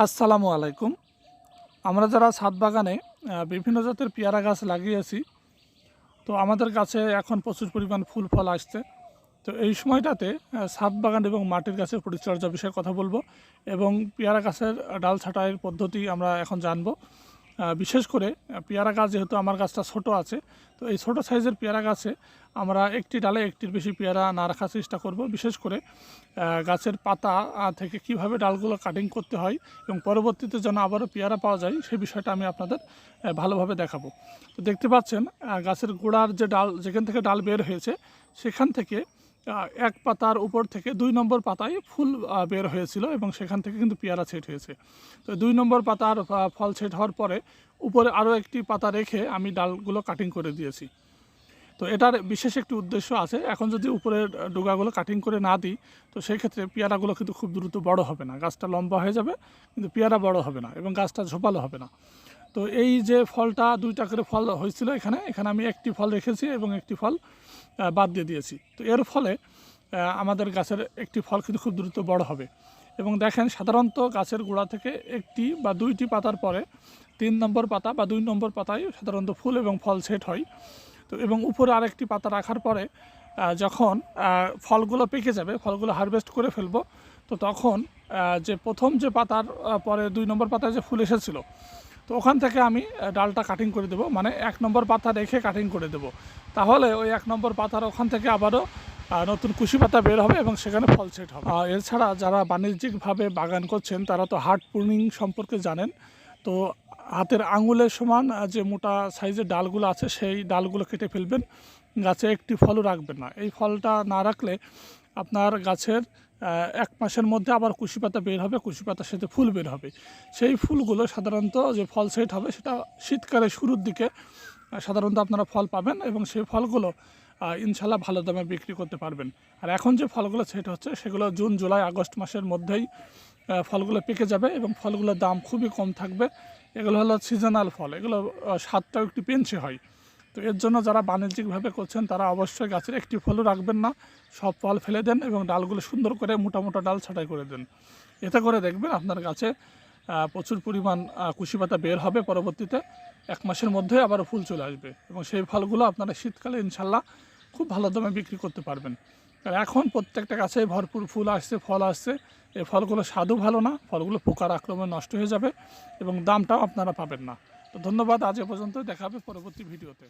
আসসালামু আলাইকুম। আমরা যারা ছাদ বাগানে বিভিন্ন জাতের পেয়ারা গাছ লাগিয়েছি তো আমাদের গাছে এখন প্রচুর পরিমাণ ফুল ফল আসছে। তো এই সময়টাতে ছাদ বাগান এবং মাটির গাছের পরিচর্যা বিষয়ে কথা বলব এবং পেয়ারা গাছের ডাল ছাঁটাইয়ের পদ্ধতি আমরা এখন জানব। বিশেষ করে পেয়ারা গাছ যেহেতু আমার গাছটা ছোট আছে, তো এই ছোট সাইজের পেয়ারা গাছে আমরা একটি ডালে একটির বেশি পেয়ারা না রাখার চেষ্টা করব। বিশেষ করে গাছের পাতা থেকে কীভাবে ডালগুলো কাটিং করতে হয় এবং পরবর্তীতে যেন আবারও পেয়ারা পাওয়া যায় সেই বিষয়টা আমি আপনাদের ভালোভাবে দেখাবো। তো দেখতে পাচ্ছেন গাছের গোড়ার যে ডাল, যেখান থেকে ডাল বের হয়েছে, সেখান থেকে এক পাতার উপর থেকে দুই নম্বর পাতায় ফুল বের হয়েছিল এবং সেখান থেকে কিন্তু পেয়ারা ছেট হয়েছে। তো দুই নম্বর পাতার ফল ছেট হওয়ার পরে উপরে আরও একটি পাতা রেখে আমি ডালগুলো কাটিং করে দিয়েছি। তো এটার বিশেষ একটি উদ্দেশ্য আছে, এখন যদি উপরের ডোগাগুলো কাটিং করে না দিই, তো সেই ক্ষেত্রে পেয়ারাগুলো কিন্তু খুব দ্রুত বড় হবে না। গাছটা লম্বা হয়ে যাবে, কিন্তু পেয়ারা বড় হবে না এবং গাছটা ঝোপালো হবে না। তো এই যে ফলটা দুইটা করে ফল হয়েছিল এখানে এখানে আমি একটি ফল রেখেছি এবং একটি ফল বাদ দিয়ে দিয়েছি। তো এর ফলে আমাদের গাছের একটি ফল কিন্তু খুব দ্রুত বড় হবে। এবং দেখেন, সাধারণত গাছের গোড়া থেকে একটি বা দুইটি পাতার পরে তিন নম্বর পাতা বা দুই নম্বর পাতায় সাধারণত ফুল এবং ফল সেট হয়। তো এবং উপরে আরেকটি পাতা রাখার পরে যখন ফলগুলো পেকে যাবে, ফলগুলো হারভেস্ট করে ফেলব, তো তখন যে প্রথম যে পাতার পরে দুই নম্বর পাতায় যে ফুল এসেছিল তো ওখান থেকে আমি ডালটা কাটিং করে দেবো। মানে এক নম্বর পাতা রেখে কাটিং করে দেবো। তাহলে ওই এক নম্বর পাতার ওখান থেকে আবারও নতুন কুশি পাতা বের হবে এবং সেখানে ফল সেট হবে। এছাড়া যারা বাণিজ্যিকভাবে বাগান করছেন, তারা তো হার্ড প্রুনিং সম্পর্কে জানেন। তো হাতের আঙুলের সমান যে মোটা সাইজের ডালগুলো আছে, সেই ডালগুলো কেটে ফেলবেন। গাছে একটি ফলও রাখবেন না। এই ফলটা না রাখলে আপনার গাছের এক মাসের মধ্যে আবার কুশি পাতা বের হবে, কুশি পাতার সাথে ফুল বের হবে। সেই ফুলগুলো সাধারণত যে ফল সেট হবে সেটা শীতকালে শুরুর দিকে সাধারণত আপনারা ফল পাবেন এবং সেই ফলগুলো ইনশাল্লাহ ভালো দামে বিক্রি করতে পারবেন। আর এখন যে ফলগুলো সেট হচ্ছে সেগুলো জুন, জুলাই, আগস্ট মাসের মধ্যেই ফলগুলো পেকে যাবে এবং ফলগুলোর দাম খুবই কম থাকবে। এগুলো হলো সিজনাল ফল। এগুলো স্বাদটাও একটু পেঞ্চে হয়। তো এর জন্য যারা বাণিজ্যিকভাবে করছেন, তারা অবশ্যই গাছের একটি ফলও রাখবেন না। সব ফল ফেলে দেন এবং ডালগুলো সুন্দর করে মোটা মোটা ডাল ছাঁটাই করে দেন। এতে করে দেখবেন আপনার গাছে প্রচুর পরিমাণ কুশি পাতা বের হবে পরবর্তীতে। এক মাসের মধ্যে আবার ফুল চলে আসবে এবং সেই ফলগুলো আপনারা শীতকালে ইনশাল্লাহ খুব ভালো দামে বিক্রি করতে পারবেন। আর এখন প্রত্যেকটা গাছে ভরপুর ফুল আসছে, ফল আসছে। এই ফলগুলো স্বাদও ভালো না, ফলগুলো পোকার আক্রমণে নষ্ট হয়ে যাবে এবং দামটাও আপনারা পাবেন না। তো ধন্যবাদ আজ পর্যন্ত দেখা হবে পরবর্তী ভিডিওতে।